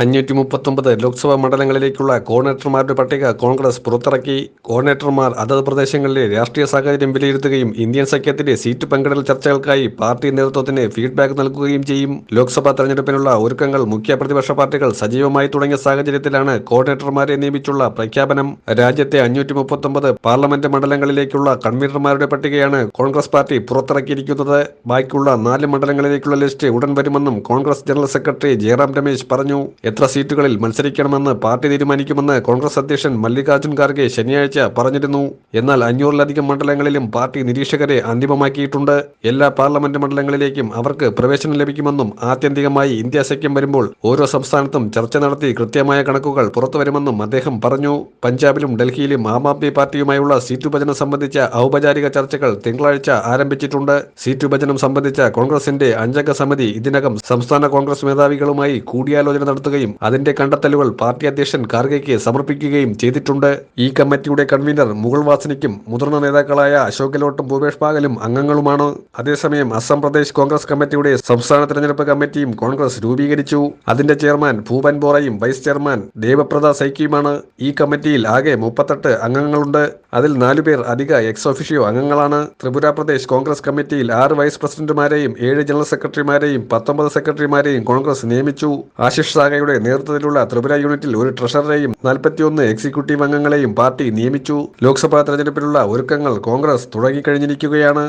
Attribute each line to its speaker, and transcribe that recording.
Speaker 1: അഞ്ഞൂറ്റി മുപ്പത്തൊമ്പത് ലോക്സഭാ മണ്ഡലങ്ങളിലേക്കുള്ള കോർഡിനേറ്റർമാരുടെ പട്ടിക കോൺഗ്രസ് പുറത്തിറക്കി. കോർഡിനേറ്റർമാർ അതത് പ്രദേശങ്ങളിലെ രാഷ്ട്രീയ സാഹചര്യം വിലയിരുത്തുകയും ഇന്ത്യൻ സഖ്യത്തിന്റെ സീറ്റ് പങ്കിടൽ ചർച്ചകൾക്കായി പാർട്ടി നേതൃത്വത്തിന് ഫീഡ്ബാക്ക് നൽകുകയും ചെയ്യും. ലോക്സഭാ തെരഞ്ഞെടുപ്പിനുള്ള ഒരുക്കങ്ങൾ മുഖ്യ പ്രതിപക്ഷ പാർട്ടികൾ സജീവമായി തുടങ്ങിയ സാഹചര്യത്തിലാണ് കോർഡിനേറ്റർമാരെ നിയമിച്ചുള്ള പ്രഖ്യാപനം. രാജ്യത്തെ അഞ്ഞൂറ്റി മുപ്പത്തൊമ്പത് പാർലമെന്റ് മണ്ഡലങ്ങളിലേക്കുള്ള കൺവീനർമാരുടെ പട്ടികയാണ് കോൺഗ്രസ് പാർട്ടി പുറത്തിറക്കിയിരിക്കുന്നത്. ബാക്കിയുള്ള നാല് മണ്ഡലങ്ങളിലേക്കുള്ള ലിസ്റ്റ് ഉടൻ വരുമെന്നും കോൺഗ്രസ് ജനറൽ സെക്രട്ടറി ജയറാം രമേശ് പറഞ്ഞു. എത്ര സീറ്റുകളിൽ മത്സരിക്കണമെന്ന് പാർട്ടി തീരുമാനിക്കുമെന്ന് കോൺഗ്രസ് അധ്യക്ഷൻ മല്ലികാർജുൻ ഖാർഗെ ശനിയാഴ്ച പറഞ്ഞിരുന്നു. എന്നാൽ അഞ്ഞൂറിലധികം മണ്ഡലങ്ങളിലും പാർട്ടി നിരീക്ഷകരെ അന്തിമമാക്കിയിട്ടുണ്ട്. എല്ലാ പാർലമെന്റ് മണ്ഡലങ്ങളിലേക്കും അവർക്ക് പ്രവേശനം ലഭിക്കുമെന്നും ആത്യന്തികമായി ഇന്ത്യ സഖ്യം വരുമ്പോൾ ഓരോ സംസ്ഥാനത്തും ചർച്ച നടത്തി കൃത്യമായ കണക്കുകൾ പുറത്തുവരുമെന്നും അദ്ദേഹം പറഞ്ഞു. പഞ്ചാബിലും ഡൽഹിയിലും ആം ആദ്മി പാർട്ടിയുമായുള്ള സീറ്റ് വിഭജനം സംബന്ധിച്ച ഔപചാരിക ചർച്ചകൾ തിങ്കളാഴ്ച ആരംഭിച്ചിട്ടുണ്ട്. സീറ്റ് വിഭജനം സംബന്ധിച്ച കോൺഗ്രസിന്റെ അഞ്ചംഗ സമിതി ഇതിനകം സംസ്ഥാന കോൺഗ്രസ് മേധാവികളുമായി കൂടിയാലോചന നടത്തുകയും അതിന്റെ കണ്ടെത്തലുകൾ പാർട്ടി അധ്യക്ഷൻ ഖാർഗെക്ക് സമർപ്പിക്കുകയും ചെയ്തിട്ടുണ്ട്. ഈ കമ്മിറ്റിയുടെ കൺവീനർ മുഗൾ വാസനിക്കും മുതിർന്ന നേതാക്കളായ അശോക് ഗെലോട്ടും ഭൂപേഷ് ബാഗലും അംഗങ്ങളുമാണ്. അതേസമയം അസം പ്രദേശ് കോൺഗ്രസ് കമ്മിറ്റിയുടെ സംസ്ഥാന തെരഞ്ഞെടുപ്പ് കമ്മിറ്റിയും കോൺഗ്രസ് രൂപീകരിച്ചു. അതിന്റെ ചെയർമാൻ ഭൂപൻ ബോറയും വൈസ് ചെയർമാൻ ദേവപ്രദ സൈക്കിയുമാണ്. ഈ കമ്മിറ്റിയിൽ ആകെ മുപ്പത്തെട്ട് അംഗങ്ങളുണ്ട്. അതിൽ നാലുപേർ അധിക എക്സ് അംഗങ്ങളാണ്. ത്രിപുര പ്രദേശ് കോൺഗ്രസ് കമ്മിറ്റിയിൽ ആറ് വൈസ് പ്രസിഡന്റുമാരെയും ഏഴ് ജനറൽ സെക്രട്ടറിമാരെയും പത്തൊമ്പത് സെക്രട്ടറിമാരെയും കോൺഗ്രസ് നിയമിച്ചു. ആശിഷ് സാഗയുടെ നേതൃത്വത്തിലുള്ള ത്രിപുര യൂണിറ്റിൽ ഒരു ട്രഷററെയും നാൽപ്പത്തിയൊന്ന് എക്സിക്യൂട്ടീവ് അംഗങ്ങളെയും പാർട്ടി നിയമിച്ചു. ലോക്സഭാ തെരഞ്ഞെടുപ്പിനുള്ള ഒരുക്കങ്ങൾ കോൺഗ്രസ് തുടങ്ങിക്കഴിഞ്ഞിരിക്കുകയാണ്.